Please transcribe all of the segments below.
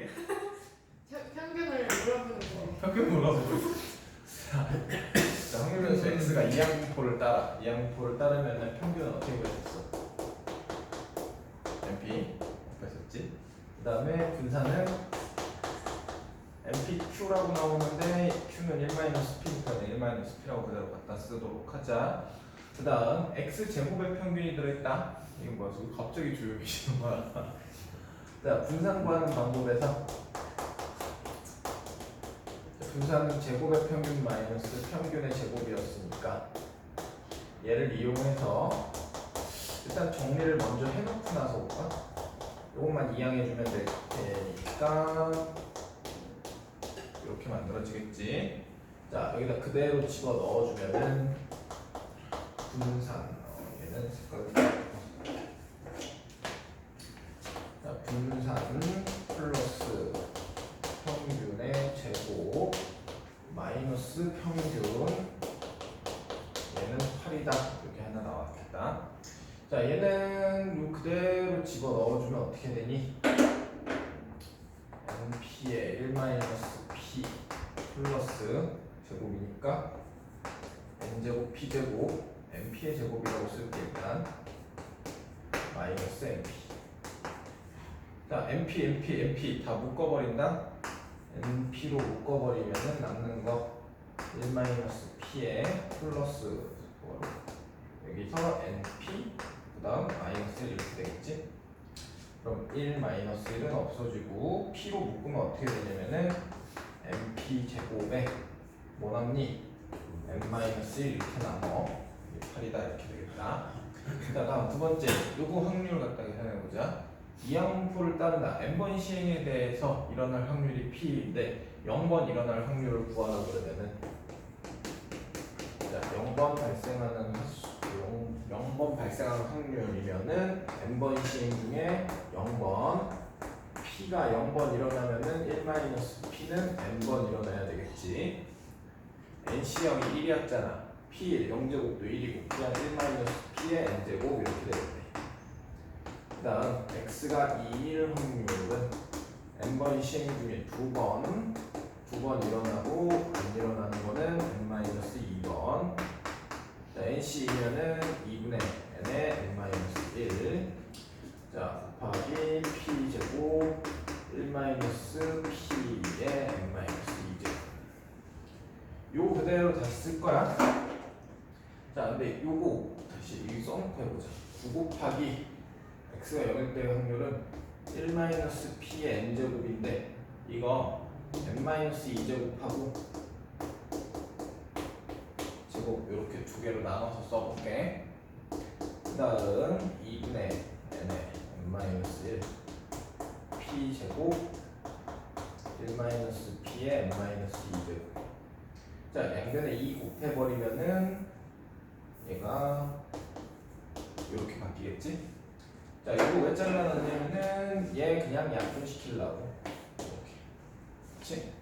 이게? 평- 평균을 물어보는 거. 평균 몰라서 자, 확률변수 x가 이항분포를 따라 이항분포를 따르면 평균은 어떻게 구해졌어? MP 구했었지? 그 다음에 분산은 MPQ라고 나오는데 Q는 1-P니까 1-P라고 그대로 갖다 쓰도록 하자 그 다음 X제곱의 평균이 들어있다 이건 뭐야? 갑자기 조용해지는 거야 자 분산 구하는 방법에서 분산은 제곱의 평균 마이너스 평균의 제곱이었으니까 얘를 이용해서 일단 정리를 먼저 해놓고 나서 볼까? 이것만 이항해주면 되니까 이렇게 만들어지겠지 자 여기다 그대로 집어 넣어주면은 분산 어, 얘는 색깔 자 분산 플러스 평균의 제곱 마이너스 평균 얘는 8이다. 이렇게 하나 나왔겠다. 자 얘는 요 그대로 집어 넣어주면 어떻게 되니? Np의 1 마이너스 p 플러스 제곱이니까 n제곱 p제곱 np의 제곱이라고 쓸게 일단. 마이너스 np 자 np np np 다 묶어버린다 np로 묶어버리면은 남는 거 1-p에 플러스 여기서 np 그 다음 마이너스 1 이렇게 되겠지? 그럼 1-1은 없어지고 p로 묶으면 어떻게 되냐면은 np 제곱에 뭐 남니? n-1 이렇게 남어. 이게 8이다 이렇게 되겠다. 자 다음 두 번째 요거 확률 갖다 계산해보자 이항분포를 따른다. n번 시행에 대해서 일어날 확률이 p인데 0번 일어날 확률을 구하라 그러면은 자 0번 발생하는 횟수 0, 0번 발생하는 확률이면은 n번 시행 중에 0번 p가 0번 일어나면은 1-p는 n번 일어나야 되겠지 nC형이 1이었잖아 p 0제곱도 1이고 그냥 1-p의 n제곱 이렇게 되겠네 그 다음 x가 2일 확률은 n번 시행 중에 두 번, 두 번 일어나고 안 일어나는 거는 n-2번. 자, nC면은 2분의 n의 n-1 자, 곱하기 p제곱 1-p의 n-2제곱. 요거 그대로 다시 쓸 거야. 자, 근데 요거 다시 여기 써놓고 해보자. 9 곱하기 x가 0일 때의 확률은 1-p의 n제곱인데 이거 n-2제곱하고 제곱 이렇게 두 개로 나눠서 써볼게 그 다음 2분의 n의 n-1 p제곱 1-p의 n-2제곱 자 양변에 2 곱해버리면은 얘가 이렇게 바뀌겠지? 자, 이거 왜 잘라놨냐면은 얘 그냥 약분시키려고. 그치?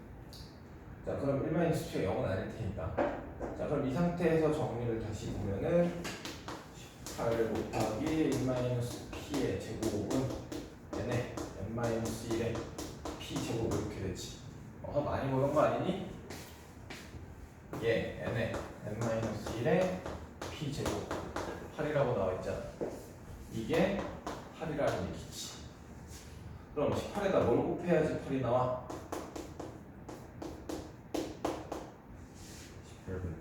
자, 그럼 1-p가 0은 아닐 테니까. 자, 그럼 이 상태에서 정리를 다시 보면은 18 곱하기 1-p의 제곱은 얘네 n-1의 p제곱 이렇게 되지. 어, 많이 보는 거 아니니? 얘 n의 n-1의 p제곱. 8이라고 나와 있잖아. 이게 8이라는 얘기지. 그럼 18에다 뭘 곱해야지 8이 나와? 18분.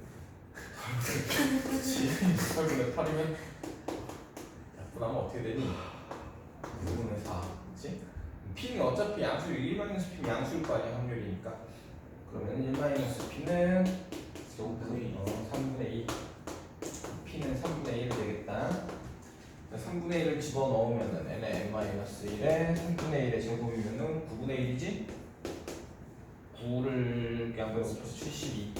그치. 18분의 8이면 약분하면 어떻게 되니? 6분의 4. 그치? P는 어차피 양수 1 마이너스 P 양수일 거 아니야 확률이니까. 그러면 1 마이너스 P는 3분의 2. P는 3분의 1 되겠다. 3분의 1을 집어넣으면은 n의 n-1에 3분의 1의 제곱이면은 9분의 1이지? 9를 양변 곱해서 72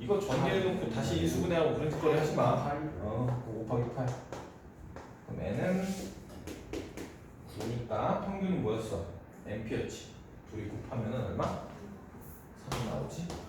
이거 전개해놓고 다시 인수분해하고 그런 짓거리 하지 마 어, 9 곱하기 8 그럼 n은 9니까 평균이 뭐였어? np였지 둘이 곱하면은 얼마? 3 나오지?